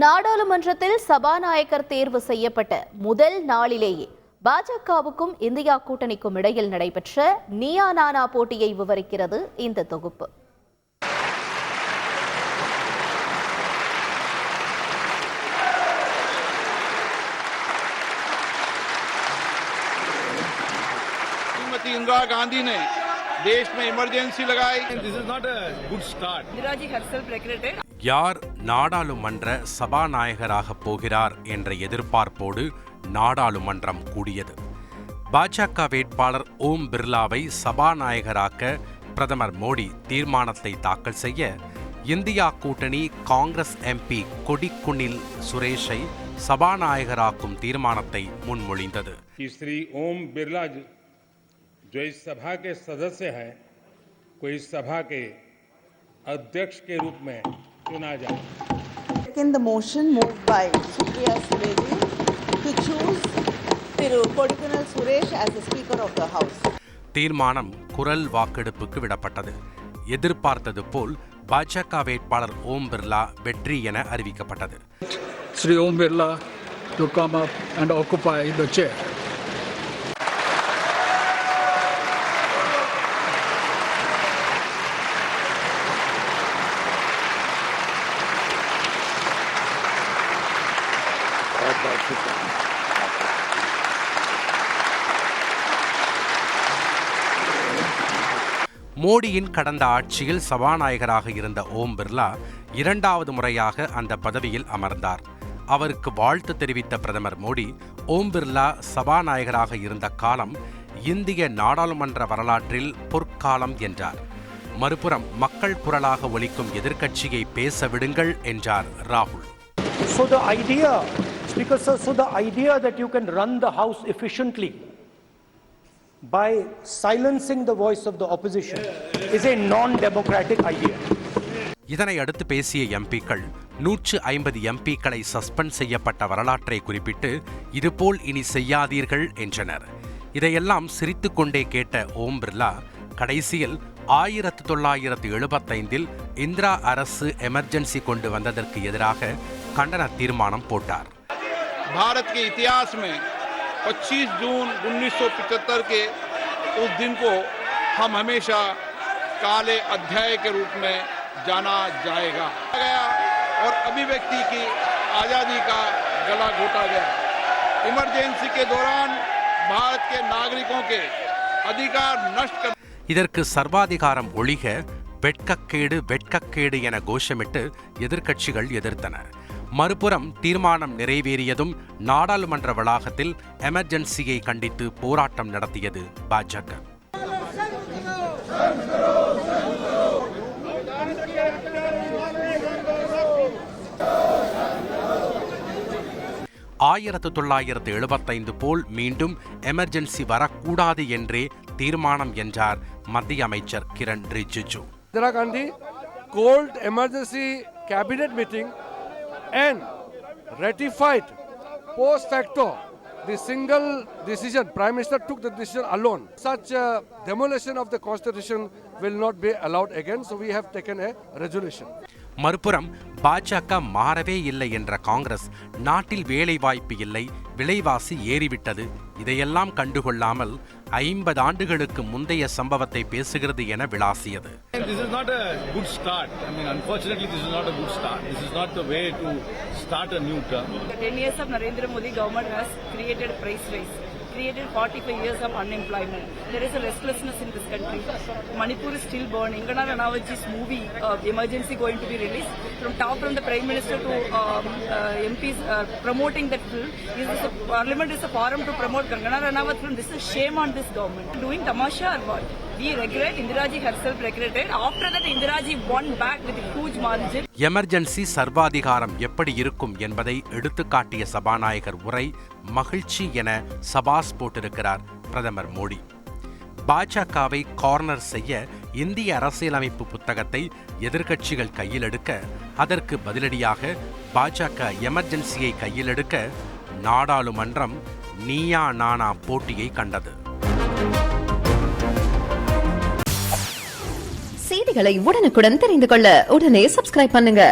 நாடாளுமன்றத்தில் சபாநாயகர் தேர்வு செய்யப்பட்ட முதல் நாளிலேயே பாஜகவுக்கும் இந்தியா கூட்டணிக்கும் இடையில் நடைபெற்ற நியா நானா போட்டியை விவரிக்கிறது இந்த தொகுப்பு श्रीमती इंदिरा गांधी ने देश में इमरजेंसी लगाई This is not a good start. Indiraji herself regretted யார் நாடாளுமன்ற சபாநாயகராக போகிறார் என்ற எதிர்பார்ப்போடு நாடாளுமன்றம் கூடியது பாஜக வேட்பாளர் ஓம் பிர்லாவை சபாநாயகராக்க பிரதமர் மோடி தீர்மானத்தை தாக்கல் செய்ய இந்தியா கூட்டணி காங்கிரஸ் எம்பி கொடிக்குனில் சுரேஷை சபாநாயகராக்கும் தீர்மானத்தை முன்மொழிந்தது कि श्री ओम बिरला जी, जो इस सभा के सदस्य हैं को इस सभा के अध्यक्ष के रूप में चुना जाए Second the motion moved by Supriya Sureji to choose Thiru Kodikunal Suresh as the Speaker of the House. தீர்மானம் குரல் வாக்கெடுப்புக்கு விடப்பட்டது எதிர்பார்த்தது போல் பாஜக வேட்பாளர் ஓம் பிர்லா வெற்றி என அறிவிக்கப்பட்டது Sri Om Birla to come up and occupy the chair. மோடியின் கடந்த ஆட்சியில் சபாநாயகராக இருந்த ஓம் பிர்லா இரண்டாவது முறையாக அந்த பதவியில் அமர்ந்தார். அவருக்கு வாழ்த்து தெரிவித்த பிரதமர் மோடி ஓம் பிர்லா சபாநாயகராக இருந்த காலம் இந்திய நாடாளுமன்ற வரலாற்றில் பொற்காலம் என்றார். மறுபுறம் மக்கள் குரலாக ஒலிக்கும் எதிர்க்கட்சியை பேச விடுங்கள் என்றார் ராகுல். So the idea, Because so, so the idea that you can run the House efficiently by silencing the voice of the opposition is a non-democratic idea. இதனை அடுத்து பேசிய எம்பிக்கள் நூற்று ஐம்பது எம்பிக்களை சஸ்பெண்ட் செய்யப்பட்ட வரலாற்றை குறிப்பிட்டு இதுபோல் இனி செய்யாதீர்கள் என்றனர் இதையெல்லாம் சிரித்துக்கொண்டே கேட்ட ஓம் பிர்லா கடைசியில் ஆயிரத்து தொள்ளாயிரத்து எழுபத்தைந்தில் இந்திரா அரசு எமர்ஜென்சி கொண்டு வந்ததற்கு எதிராக கண்டன தீர்மானம் போட்டார் भारत के इतिहास में 25 जून 1975 के उस दिन को हम हमेशा काले अध्याय के रूप में जाना जाएगा गया और अभिव्यक्ति की आज़ादी का गला घोटा गया इमरजेंसी के दौरान भारत के नागरिकों के अधिकार नष्ट कर இதற்கு சர்வாதிகாரம் ஒழிக வெட்கக்கேடு வெட்கக்கேடு என கோஷமிட்டு எதிர்க்கட்சிகள் எதிர்த்தன மறுபுறம் தீர்மானம் நிறைவேறியதும் நாடாளுமன்ற வளாகத்தில் எமர்ஜென்சியை கண்டித்து போராட்டம் நடத்தியது பாஜக. ஆயிரத்து தொள்ளாயிரத்து எழுபத்தைந்து போல் மீண்டும் எமர்ஜென்சி வரக்கூடாது என்றே தீர்மானம் என்றார் மத்திய அமைச்சர் Kiran Rijiju. Indira Gandhi called emergency cabinet meeting and ratified post facto the single decision. Prime Minister took the decision alone. Such uh, demolition of the constitution will not be allowed again. So we have taken a resolution. மறுபுறம் பாஜக மாறவே இல்லை என்ற காங்கிரஸ் நாட்டில் வேலைவாய்ப்பு இல்லை விலைவாசி ஏறிவிட்டது இதையெல்லாம் கண்டுகொள்ளாமல் ஐம்பது ஆண்டுகளுக்கு முந்தைய சம்பவத்தை பேசுகிறது என விளாசியது This is not a good start. I mean, unfortunately, this is not a good start. This is not the way to start a new term. the 10 years of Narendra Modi government has created price rise, created 45 years of unemployment. There is a restlessness in this country. Manipur is still burning. Ingana Ranawaji's movie, uh, Emergency, going to be released. From top from the Prime Minister to um, uh, MPs uh, promoting that film. Is this a, Parliament is a forum to promote Gangana Ranawat film. This is shame on this government. Doing tamasha or what? We regret, Indiraji herself regretted. After that, Indiraji won back with a huge margin. Emergency சர்வாதிகாரம் எப்படி இருக்கும் என்பதை எடுத்துக்காட்டிய சபாநாயகர் உரை மகிழ்ச்சி என சபாஸ் போட்டிருக்கிறார் பிரதமர் மோடி. பாஜகவை கார்னர் செய்ய இந்திய அரசியலமைப்பு புத்தகத்தை எதிர்க்கட்சிகள் கையில் எடுக்க அதற்கு பதிலடியாக பாஜக எமர்ஜென்சியை கையில் எடுக்க நாடாளுமன்றம் நீயா நானா போட்டியை கண்டது. செய்திகளை உடனுக்குடன் தெரிந்து கொள்ள உடனே சப்ஸ்கிரைப் பண்ணுங்க.